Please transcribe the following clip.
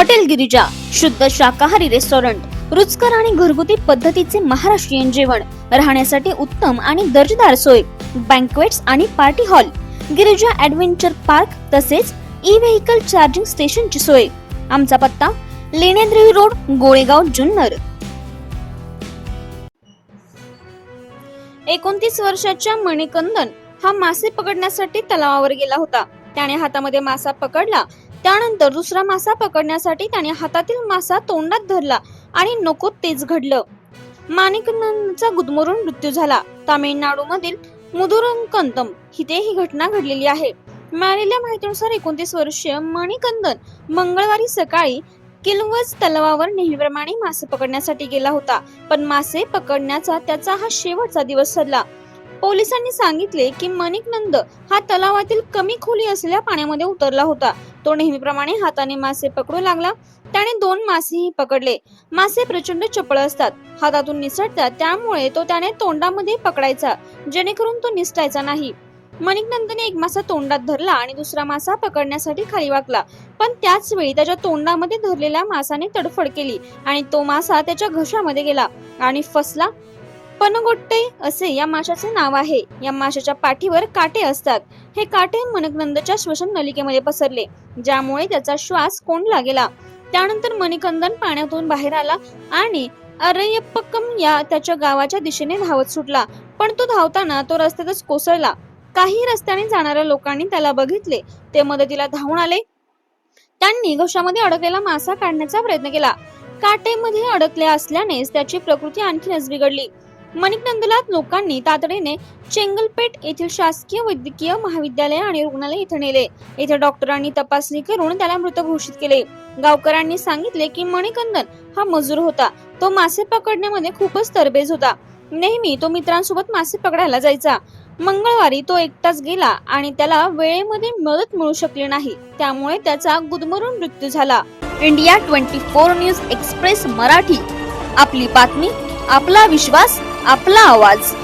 Hotel Girija शुद्ध शाकाहारी restaurant रुचकर आणि घरगुती पद्धतीचे महाराष्ट्रीयन जेवण राहण्यासाठी उत्तम आणि दर्जेदार सोय बँकवेट्स आणि party hall Girija adventure park तसेच ई व्हेकल चार्जिंग स्टेशनची सोय. आमचा पत्ता लेण्याद्री रोड गोळेगाव जुन्नर. एकोणतीस वर्षाच्या मणिकंदन हा मासे पकडण्यासाठी तलावावर गेला होता. त्याने हातामध्ये मासा पकडला त्यानंतर दुसरा मासा पकडण्यासाठी त्याने हातातील मासा तोंडात धरला आणि नको तेच घडलं. माणिकंदनचा गुदमरून मृत्यू झाला. तामिळनाडू मधील मुदुरंकंतम हिथे ही घटना घडलेली आहे. मिळालेल्या माहितीनुसार एकोणतीस वर्षीय मणिकंदन मंगळवारी सकाळी किलवज तलावावर नेहमीप्रमाणे मासे पकडण्यासाठी गेला होता पण मासे पकडण्याचा त्याचा हा शेवटचा दिवस ठरला. पोलिसांनी सांगितले की मणिकनंद हा तलावातील कमी खोली असलेल्या पाण्यामध्ये उतरला होता. तो नेहमीप्रमाणे हाताने मासे पकडू लागला. त्याने दोन मासेही पकडले. मासे प्रचंड चपळ असतात. हातातून निसटतात. त्यामुळे तो त्याने तोंडामध्ये पकडायचा जेणेकरून तो निसटायचा नाही. मणिकनंदने एक मासा तोंडात धरला आणि दुसरा मासा पकडण्यासाठी खाली वाकला. पण त्याच वेळी त्याच्या तोंडामध्ये धरलेल्या मासाने तडफड केली आणि तो मासा त्याच्या घशामध्ये गेला आणि फसला. पनगोट्टे असे या माशाचे नाव आहे. या माशाच्या पाठीवर काटे असतात. हे काटे मनकनंदच्या श्वसन नलिकेमध्ये पसरले ज्यामुळे त्याचा श्वास कोंडला गेला. त्यानंतर मणिकंदन पाण्यातून बाहेर आला आणि अरयप्पकम या त्याच्या गावाच्या दिशेने धावत सुटला. पण तो धावताना तो रस्त्यातच कोसळला. काही रस्त्याने जाणाऱ्या लोकांनी त्याला बघितले. ते मदतीला धावून आले. त्यांनी घशामध्ये अडकलेला मासा काढण्याचा प्रयत्न केला. काटेमध्ये अडकले असल्यानेच त्याची प्रकृती आणखीनच बिघडली. मणिकनंदला लोकांनी तातडीने चेंगलपेठ येथील शासकीय वैद्यकीय महाविद्यालय आणि रुग्णालय इथे नेले. येथे डॉक्टरांनी तपासणी करून त्याला मृत घोषित केले. गावकऱ्यांनी सांगितले की मणिकंदन हा मजूर होता. तो मासे पकडण्यामध्ये खूपच तरबेज होता. नेहमी तो मित्रांसोबत मासे पकडायला जायचा. मंगळवारी तो एकटाच गेला आणि त्याला वेळेमध्ये मदत मिळू शकली नाही. त्यामुळे त्याचा गुदमरून मृत्यू झाला. India twenty four news express Marathi. आपली बातमी आपला विश्वास आपला आवाज.